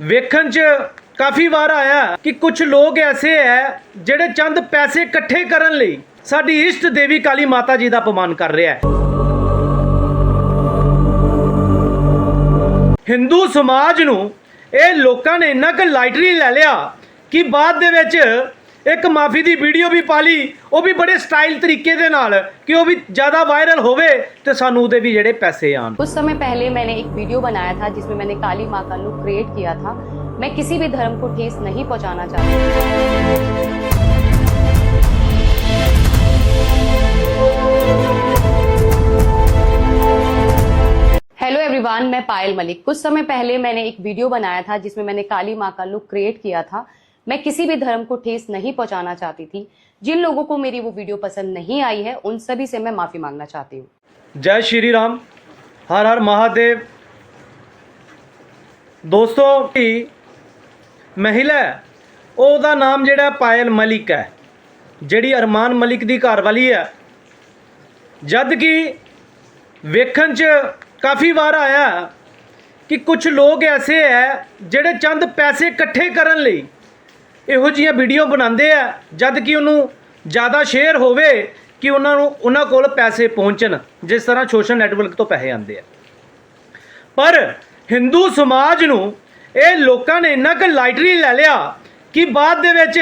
ਵੇਖਣ 'ਚ ਕਾਫੀ ਵਾਰ ਆਇਆ ਕਿ ਕੁਝ ਲੋਕ ਐਸੇ ਹੈ ਜਿਹੜੇ ਚੰਦ ਪੈਸੇ ਇਕੱਠੇ ਕਰਨ ਲਈ ਸਾਡੀ ਇਸ਼ਟ ਦੇਵੀ ਕਾਲੀ ਮਾਤਾ ਜੀ ਦਾ ਅਪਮਾਨ ਕਰ ਰਿਹਾ ਹੈ। ਹਿੰਦੂ ਸਮਾਜ ਨੂੰ ਇਹ ਲੋਕਾਂ ਨੇ ਇੰਨਾ ਕੁ ਲਾਈਟਰੀ ਲੈ ਲਿਆ ਕਿ ਬਾਅਦ ਦੇ ਵਿੱਚ ਇੱਕ ਮਾਫੀ ਦੀ ਵੀਡੀਓ ਵੀ ਪਾ ਲਈ ਉਹ ਵੀ ਬੜੇ ਸਟਾਈਲ ਤਰੀਕੇ ਦੇ ਨਾਲ ਕਿ ਉਹ ਵੀ ਜ਼ਿਆਦਾ ਵਾਇਰਲ ਹੋਵੇ ਤੇ ਸਾਨੂੰ ਉਹਦੇ ਵੀ ਜਿਹੜੇ ਪੈਸੇ ਆਣ कुछ समय पहले मैंने एक वीडियो बनाया था जिसमें मैंने काली माँ का लुक क्रिएट किया था मैं किसी भी धर्म को ठेस नहीं पहुंचाना चाहती हेलो एवरीवन मैं पायल मलिक कुछ समय पहले मैंने एक वीडियो बनाया था जिसमें मैंने काली माँ का लुक क्रिएट किया था मैं किसी भी धर्म को ठेस नहीं पहुंचाना चाहती थी जिन लोगों को मेरी वो वीडियो पसंद नहीं आई है उन सभी से मैं माफी मांगना चाहती हूँ ਜੈ ਸ਼੍ਰੀ ਰਾਮ ਹਰ ਹਰ ਮਹਾਦੇਵ ਦੋਸਤੋ ਕਿ ਮਹਿਲਾ ਹੈ, ਉਹਦਾ ਨਾਮ ਜਿਹੜਾ ਪਾਇਲ ਮਲਿਕ ਹੈ ਜਿਹੜੀ ਅਰਮਾਨ ਮਲਿਕ ਦੀ ਘਰ ਵਾਲੀ ਹੈ ਜਦ ਕਿ ਵੇਖਣ 'ਚ ਕਾਫੀ ਵਾਰ ਆਇਆ ਕਿ ਕੁਝ ਲੋਕ ਐਸੇ ਹੈ ਜਿਹੜੇ ਚੰਦ ਪੈਸੇ ਇਕੱਠੇ ਕਰਨ ਲਈ ਇਹੋ ਜਿਹੀਆਂ ਵੀਡੀਓ ਬਣਾਉਂਦੇ ਆ, ਜਦ ਕਿ ਉਹਨੂੰ ਜ਼ਿਆਦਾ ਸ਼ੇਅਰ ਹੋਵੇ ਕਿ ਉਹਨਾਂ ਨੂੰ, ਉਹਨਾਂ ਕੋਲ ਪੈਸੇ ਪਹੁੰਚਣ, ਜਿਸ ਤਰ੍ਹਾਂ ਸੋਸ਼ਲ ਨੈਟਵਰਕ ਤੋਂ ਪੈਸੇ ਆਉਂਦੇ ਆ। ਪਰ ਹਿੰਦੂ ਸਮਾਜ ਨੂੰ ਇਹ ਲੋਕਾਂ ਨੇ ਇੰਨਾ ਕੁ ਲਾਈਟਰੀ ਲੈ ਲਿਆ ਕਿ ਬਾਅਦ ਦੇ ਵਿੱਚ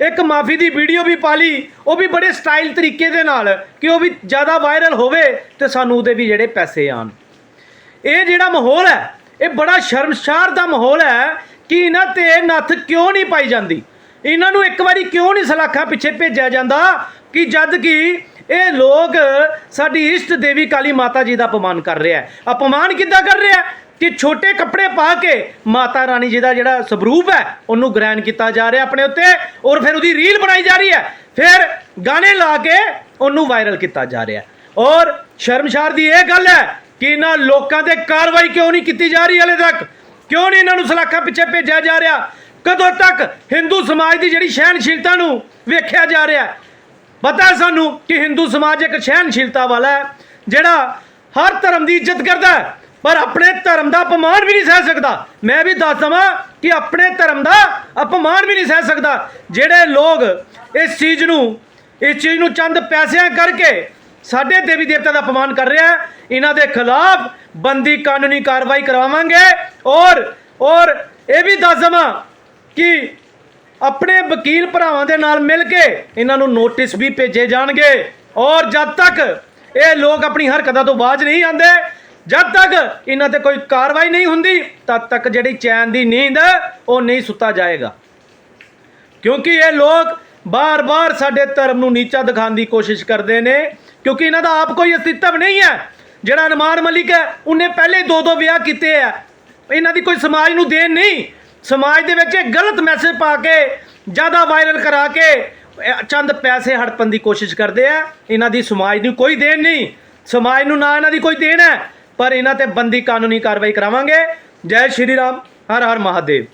ਇੱਕ ਮਾਫੀ ਦੀ ਵੀਡੀਓ ਵੀ ਪਾ ਲਈ, ਉਹ ਵੀ ਬੜੇ ਸਟਾਈਲ ਤਰੀਕੇ ਦੇ ਨਾਲ ਕਿ ਉਹ ਵੀ ਜ਼ਿਆਦਾ ਵਾਇਰਲ ਹੋਵੇ ਤੇ ਸਾਨੂੰ ਉਹਦੇ ਵੀ ਜਿਹੜੇ ਪੈਸੇ ਆਣ ਇਹ ਜਿਹੜਾ ਮਾਹੌਲ ਹੈ, ਇਹ ਬੜਾ ਸ਼ਰਮਸ਼ਾਰ ਦਾ ਮਾਹੌਲ ਹੈ ਕਿ ਇਹਨਾਂ ਤੇ ਨੱਥ ਕਿਉਂ ਨਹੀਂ ਪਾਈ ਜਾਂਦੀ? ਇਹਨਾਂ ਨੂੰ ਇੱਕ ਵਾਰੀ ਕਿਉਂ ਨਹੀਂ ਸਲਾਖਾਂ ਪਿੱਛੇ ਭੇਜਿਆ ਜਾਂਦਾ ਕਿ ਜਦ ਕਿ ਇਹ ਲੋਕ ਸਾਡੀ ਇਸ਼ਟ ਦੇਵੀ ਕਾਲੀ ਮਾਤਾ ਜੀ ਦਾ ਅਪਮਾਨ ਕਰ ਰਿਹਾ ਹੈ। ਅਪਮਾਨ ਕਿੱਦਾਂ ਕਰ ਰਿਹਾ ਹੈ? ਕਿ ਛੋਟੇ ਕੱਪੜੇ ਪਾ ਕੇ ਮਾਤਾ ਰਾਣੀ ਜੀ ਦਾ ਜਿਹੜਾ ਸਵਰੂਪ ਹੈ, ਉਹਨੂੰ ਗ੍ਰਹਿਣ ਕੀਤਾ ਜਾ ਰਿਹਾ ਆਪਣੇ ਉੱਤੇ ਔਰ ਫਿਰ ਉਹਦੀ ਰੀਲ ਬਣਾਈ ਜਾ ਰਹੀ ਹੈ। ਫਿਰ ਗਾਣੇ ਲਾ ਕੇ ਉਹਨੂੰ ਵਾਇਰਲ ਕੀਤਾ ਜਾ ਰਿਹਾ ਔਰ ਸ਼ਰਮਸ਼ਾਰ ਦੀ ਇਹ ਗੱਲ ਹੈ ਕਿ ਇਹਨਾਂ ਲੋਕਾਂ ਤੇ ਕਾਰਵਾਈ ਕਿਉਂ ਨਹੀਂ ਕੀਤੀ ਜਾ ਰਹੀ ਹਲੇ ਤੱਕ? ਕਿਉਂ ਨਹੀਂ ਇਹਨਾਂ ਨੂੰ ਸਲਾਖਾਂ ਪਿੱਛੇ ਭੇਜਿਆ ਜਾ ਰਿਹਾ? ਕਦੋਂ ਤੱਕ ਹਿੰਦੂ ਸਮਾਜ ਦੀ ਜਿਹੜੀ ਸਹਿਨਸ਼ੀਲਤਾ ਨੂੰ ਵੇਖਿਆ ਜਾ ਰਿਹਾ ਪਤਾ ਹੈ ਸਾਨੂੰ ਕਿ ਹਿੰਦੂ ਸਮਾਜ ਇੱਕ ਸਹਿਨਸ਼ੀਲਤਾ ਵਾਲਾ ਹੈ, ਜਿਹੜਾ ਹਰ ਧਰਮ ਦੀ ਇੱਜ਼ਤ ਕਰਦਾ ਹੈ, ਪਰ ਆਪਣੇ ਧਰਮ ਦਾ ਅਪਮਾਨ ਵੀ ਨਹੀਂ ਸਹਿ ਸਕਦਾ। ਮੈਂ ਵੀ ਦੱਸ ਦਵਾਂ ਕਿ ਆਪਣੇ ਧਰਮ ਦਾ ਅਪਮਾਨ ਵੀ ਨਹੀਂ ਸਹਿ ਸਕਦਾ। ਜਿਹੜੇ ਲੋਕ ਇਸ ਚੀਜ਼ ਨੂੰ, ਇਸ ਚੀਜ਼ ਨੂੰ ਚੰਦ ਪੈਸਿਆਂ ਕਰਕੇ ਸਾਡੇ ਦੇਵੀ ਦੇਵਤਾ ਦਾ ਅਪਮਾਨ ਕਰ ਰਿਹਾ ਹੈ। ਇਹਨਾਂ ਦੇ ਖਿਲਾਫ ਬੰਦੀ ਕਾਨੂੰਨੀ ਕਾਰਵਾਈ ਕਰਵਾਵਾਂਗੇ। ਔਰ ਔਰ ਇਹ ਵੀ ਦੱਸ ਦਵਾਂ ਕਿ ਆਪਣੇ ਵਕੀਲ ਭਰਾਵਾਂ ਦੇ ਨਾਲ ਮਿਲ ਕੇ ਇਹਨਾਂ ਨੂੰ ਨੋਟਿਸ ਵੀ ਭੇਜੇ ਜਾਣਗੇ। ਔਰ ਜਦ ਤੱਕ ਇਹ ਲੋਕ ਆਪਣੀ ਹਰਕਤਾਂ ਤੋਂ ਬਾਜ਼ ਨਹੀਂ ਆਉਂਦੇ, ਜਦ ਤੱਕ ਇਹਨਾਂ ਤੇ ਕੋਈ ਕਾਰਵਾਈ ਨਹੀਂ ਹੁੰਦੀ, ਤਦ ਤੱਕ ਜਿਹੜੀ ਚੈਨ ਦੀ ਨੀਂਦ ਉਹ ਨਹੀਂ ਸੁੱਤਾ ਜਾਏਗਾ। ਕਿਉਂਕਿ ਇਹ ਲੋਕ ਬਾਰ-ਬਾਰ ਸਾਡੇ ਧਰਮ ਨੂੰ ਨੀਚਾ ਦਿਖਾਉਣ ਦੀ ਕੋਸ਼ਿਸ਼ ਕਰਦੇ ਨੇ। ਕਿਉਂਕਿ ਇਹਨਾਂ ਦਾ ਆਪ ਕੋਈ ਅਸਤਿਤਵ ਨਹੀਂ ਹੈ। ਜਿਹੜਾ ਅਨਮਾਨ ਮਲਿਕ ਹੈ, ਉਹਨੇ ਪਹਿਲੇ ਦੋ ਦੋ ਵਿਆਹ ਕੀਤੇ ਆ। ਇਹਨਾਂ ਦੀ ਕੋਈ ਸਮਾਜ ਨੂੰ ਦੇਣ ਨਹੀਂ। ਸਮਾਜ ਦੇ ਵਿੱਚ ਇਹ ਗਲਤ ਮੈਸੇਜ ਪਾ ਕੇ, ਜ਼ਿਆਦਾ ਵਾਇਰਲ ਕਰਾ ਕੇ ਚੰਦ ਪੈਸੇ ਹੜਪਣ ਦੀ ਕੋਸ਼ਿਸ਼ ਕਰਦੇ ਆ। ਇਹਨਾਂ ਦੀ ਸਮਾਜ ਨੂੰ ਕੋਈ ਦੇਣ ਨਹੀਂ। ਸਮਾਜ ਨੂੰ ਨਾ ਇਹਨਾਂ ਦੀ ਕੋਈ ਦੇਣ ਹੈ। ਪਰ ਇਹਨਾਂ ਤੇ ਬੰਦੀ ਕਾਨੂੰਨੀ ਕਾਰਵਾਈ ਕਰਾਵਾਂਗੇ। ਜੈ ਸ਼੍ਰੀ ਰਾਮ ਹਰ ਹਰ ਮਹਾਦੇਵ।